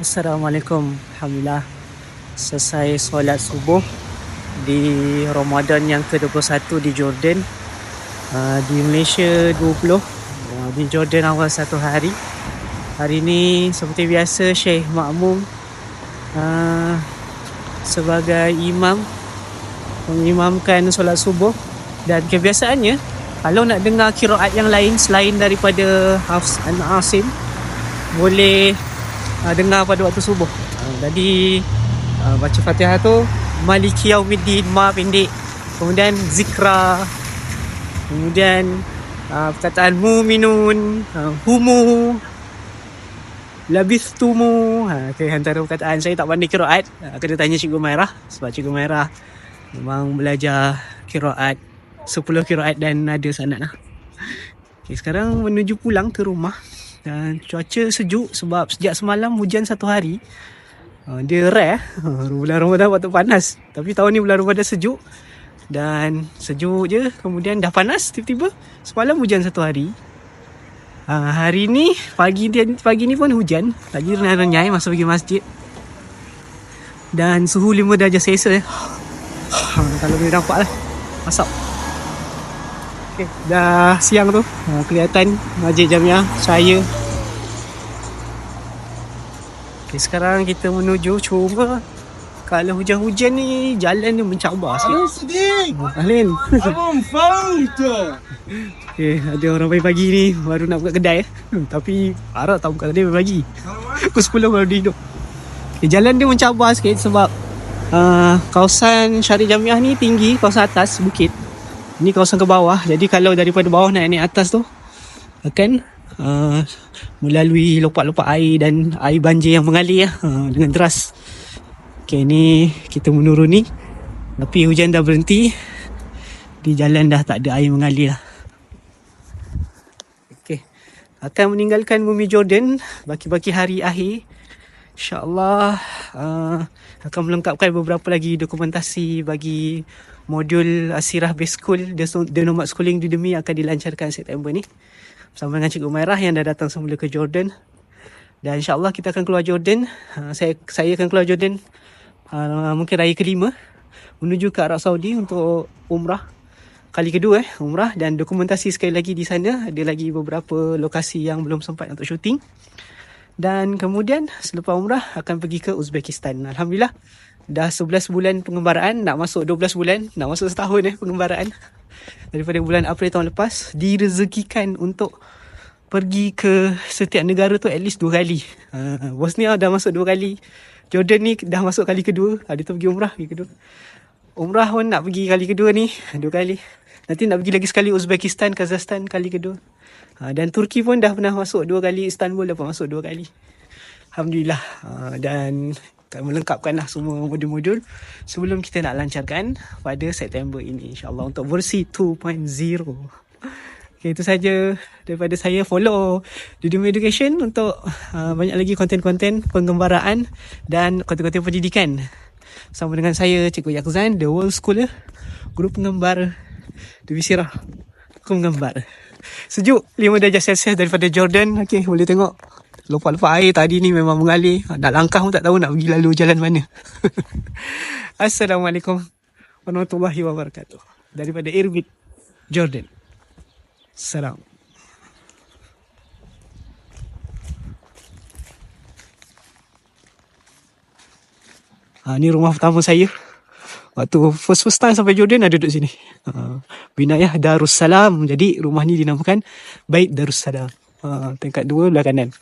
Assalamualaikum. Alhamdulillah. Selesai solat subuh di Ramadan yang ke-21 di Jordan. Uh, di Malaysia 20. Uh, di Jordan awal satu hari. Hari ini seperti biasa Syekh Makmum uh, sebagai imam mengimamkan solat subuh dan kebiasaannya kalau nak dengar kiraat yang lain selain daripada Hafs dan Asim boleh uh, dengar pada waktu subuh. Uh, jadi uh, baca Fatihah tu Maliki Yaumiddin ma pendek. Kemudian zikra. Kemudian uh, perkataan muminun, uh, humu, labistumu. Ha, okay, antara perkataan saya tak pandai kiraat. Uh, kena tanya Cikgu Mairah. Sebab Cikgu Mairah memang belajar kiraat 10 kiraat dan ada sanad lah. Okay, sekarang menuju pulang ke rumah dan cuaca sejuk sebab sejak semalam hujan satu hari. Uh, dia rare uh, bulan Ramadan waktu panas. Tapi tahun ni bulan Ramadan sejuk dan sejuk je kemudian dah panas tiba-tiba semalam hujan satu hari. Uh, hari ni pagi pagi ni pun hujan lagi renyai-renyai masa pergi masjid. Dan suhu 5 darjah Celsius eh. Kalau boleh nampak lah. Masuk. Okay, dah siang tu. Uh, kelihatan Masjid Jamiah cahaya. Okay, sekarang kita menuju cuma kalau hujan-hujan ni jalan ni mencabar sikit. Siddiq Ahlin. Abang Fauta Okay, ada orang pagi-pagi ni baru nak buka kedai. Hmm, tapi harap tak buka kedai pagi. Pukul 10 baru dia hidup. Okay, jalan dia mencabar sikit sebab uh, kawasan Syarif Jamiah ni tinggi, kawasan atas bukit. Ni kawasan ke bawah. Jadi kalau daripada bawah naik naik atas tu akan uh, melalui lopak-lopak air dan air banjir yang mengalir uh, dengan deras. Okay, ni kita menuruni. Tapi hujan dah berhenti. Di jalan dah tak ada air mengalir lah. Okay. Akan meninggalkan bumi Jordan baki-baki hari akhir. InsyaAllah uh, akan melengkapkan beberapa lagi dokumentasi bagi modul Asirah Base School The, The Nomad Schooling Udemy akan dilancarkan September ni. Bersama dengan Cikgu Mairah yang dah datang semula ke Jordan. Dan insyaAllah kita akan keluar Jordan. Uh, saya saya akan keluar Jordan uh, mungkin raya kelima menuju ke Arab Saudi untuk umrah. Kali kedua eh umrah. Dan dokumentasi sekali lagi di sana. Ada lagi beberapa lokasi yang belum sempat untuk syuting. Dan kemudian selepas umrah akan pergi ke Uzbekistan. Alhamdulillah dah 11 bulan pengembaraan. Nak masuk 12 bulan nak masuk setahun eh pengembaraan daripada bulan April tahun lepas direzekikan untuk pergi ke setiap negara tu at least dua kali. Uh, Bosnia dah masuk dua kali. Jordan ni dah masuk kali kedua. Hari tu pergi umrah kali kedua. Umrah pun nak pergi kali kedua ni. Dua kali. Nanti nak pergi lagi sekali Uzbekistan, Kazakhstan kali kedua. Uh, dan Turki pun dah pernah masuk dua kali. Istanbul dah pernah masuk dua kali. Alhamdulillah. Uh, dan akan melengkapkan lah semua modul-modul sebelum kita nak lancarkan pada September ini insyaAllah untuk versi 2.0. Okay, itu saja daripada saya. Follow Dudum Education untuk uh, banyak lagi konten-konten penggembaraan dan konten-konten pendidikan. Sama dengan saya, Cikgu Yakzan, The World Scholar, guru penggembar Dewi Sirah. Aku menggembar. Sejuk 5 darjah Celsius daripada Jordan. Okay, boleh tengok. Lopak-lopak air tadi ni memang mengalir. Nak langkah pun tak tahu nak pergi lalu jalan mana. Assalamualaikum warahmatullahi wabarakatuh. Daripada Irbit, Jordan. Salam. Ha, ni rumah pertama saya. Waktu first first time sampai Jordan ada duduk sini. Ha, Binayah Darussalam. Jadi rumah ni dinamakan Bait Darussalam. Ha, tingkat dua belah kanan.